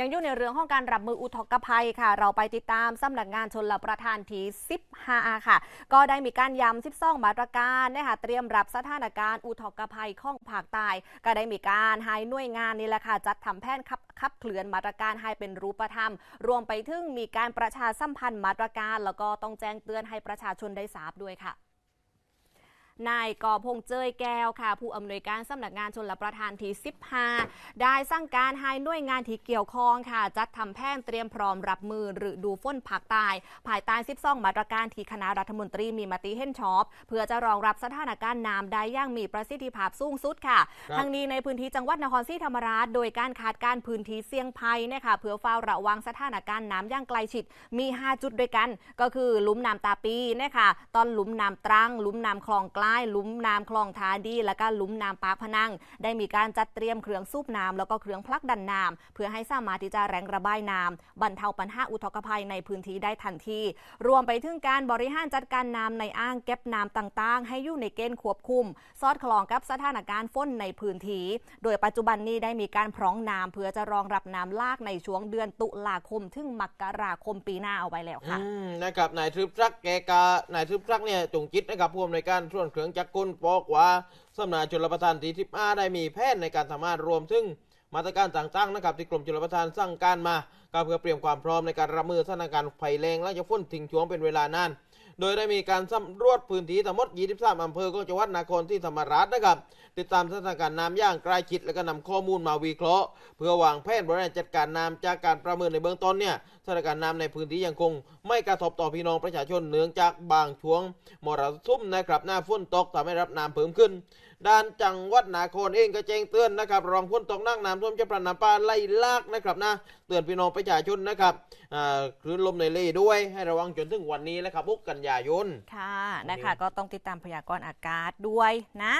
ยังอยู่ในเรื่องของการรับมืออุทกภัยค่ะ เราไปติดตามสำนักงานชนรับประทานที่ 15 ค่ะ ก็ได้มีการย้ำ12 มาตรการนะคะเตรียมรับสถานการณ์อุทกภัยของภาคใต้ก็ได้มีการให้หน่วยงานนี่แหละค่ะ จัดทำแผนขับขับเคลื่อนมาตรการให้เป็นรูปธรรม รวมไปถึงมีการประชาสัมพันธ์มาตรการ แล้วก็ต้องแจ้งเตือนให้ประชาชนได้ทราบด้วยค่ะ นายกอพงษ์เจยแก้วค่ะ ผู้อำนวยการสำนักงานชนรับประทานที่ 15 ได้สั่งการให้หน่วยงานที่เกี่ยวข้องค่ะ จัดทำแผนเตรียมพร้อมรับมือหรือดูฝนภาคใต้ภายใต้ 12 มาตรการที่คณะรัฐมนตรีมีมติเห็นชอบ เพื่อจะรองรับสถานการณ์น้ำได้อย่างมีประสิทธิภาพสูงสุดค่ะครับทั้งนี้ในพื้นที่จังหวัดนครศรีธรรมราช โดยการคาดการณ์พื้นที่เสี่ยงภัยนะคะเพื่อเฝ้าระวังสถานการณ์น้ำอย่างใกล้ชิดมี 5 จุดด้วยกัน ก็คือหลุมน้ำตาปีนะคะตอนหลุมน้ำตรังหลุมน้ำคลองกล้ายลุมน้ำคลองทาดี และก็ลุมน้ำปากพนัง ได้มีการจัดเตรียมเครื่องสูบน้ำแล้วก็เครื่องพลักดันน้ำเพื่อให้สามารถที่จะแรงระบายน้ำบรรเทาปัญหาอุทกภัยในพื้นที่ได้ทันที รวมไปถึงการบริหารจัดการน้ำในอ่างเก็บน้ำต่างๆ ให้อยู่ในเกณฑ์ควบคุม สอดคล้องกับสถานการณ์ฝนในพื้นที่โดยปัจจุบันนี้ได้มีการพร้องน้ำเพื่อจะรองรับน้ำลากในช่วงเดือนตุลาคมถึงมกราคมปีหน้าเอาไว้แล้วค่ะนะครับนายทรึบซักแกกานายทรึบซักเนี่ยจงจิตนะครับผู้อำนวยการส่วนเครื่องจักรกลบอกว่าสำนักงานชลประทานที่ทิพอาได้มีแผนในการทำงานรวมถึงมาตรการต่างๆนะครับที่กรมชลประทานสั่งการมาก็เพื่อเตรียมความพร้อมในการรับมือสถานการณ์ภัยแรงและจะฝนทิ้งช่วงเป็นเวลานาน โดยได้มีการสำรวจพื้นที่ทั้งหมด 23 อำเภอของจังหวัดนครที่ธรรมราชนะครับ ติดตามสถานการณ์น้ำอย่างใกล้ชิดและก็นำข้อมูลมาวิเคราะห์ เพื่อวางแผนบริหารจัดการน้ำจากการประเมินในเบื้องต้นเนี่ยสถานการณ์น้ำในพื้นที่ยังคง ไม่กระทบต่อพี่น้องประชาชนเนื่องจากบางช่วงมรสุมนะครับหน้าฝนตกทำให้รับน้ำเพิ่มขึ้นด้านจังหวัดนาครเองก็แจ้งเตือนนะครับ รองพ้นตกนั่งน้ำท่วมจะปราน้ำปลาไล่ลากนะครับนะเตือนพี่น้องประชาชนนะครับอ่าคลื่นลมในเล่ด้วยให้ระวังจนถึงวันนี้นะครับ6กันยายน ค่ะนะคะ ก็ต้องติดตามพยากรณ์อากาศด้วยนะ